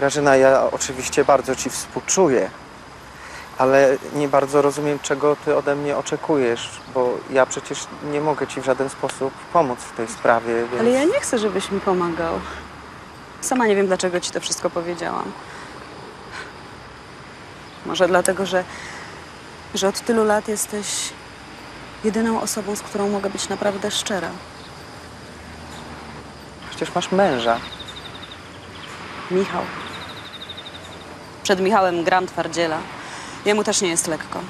Grażyna, ja oczywiście bardzo ci współczuję, ale nie bardzo rozumiem, czego ty ode mnie oczekujesz, bo ja przecież nie mogę ci w żaden sposób pomóc w tej sprawie, więc... Ale ja nie chcę, żebyś mi pomagał. Sama nie wiem, dlaczego ci to wszystko powiedziałam. Może dlatego, że, że od tylu lat jesteś jedyną osobą, z którą mogę być naprawdę szczera. Przecież masz męża. Michał. Przed Michałem gram twardziela. Jemu też nie jest lekko.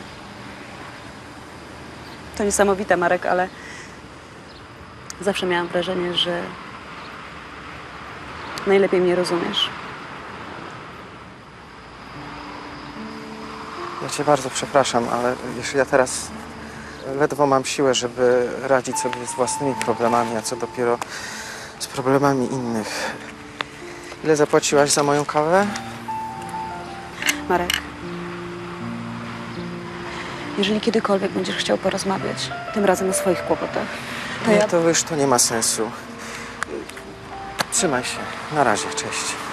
To niesamowite, Marek, ale zawsze miałam wrażenie, że najlepiej mnie rozumiesz. Ja cię bardzo przepraszam, ale wiesz, ja teraz ledwo mam siłę, żeby radzić sobie z własnymi problemami, a co dopiero z problemami innych. Ile zapłaciłaś za moją kawę? Marek, jeżeli kiedykolwiek będziesz chciał porozmawiać, tym razem o swoich kłopotach, to Nie, ja to już to nie ma sensu. Trzymaj się. Na razie, cześć.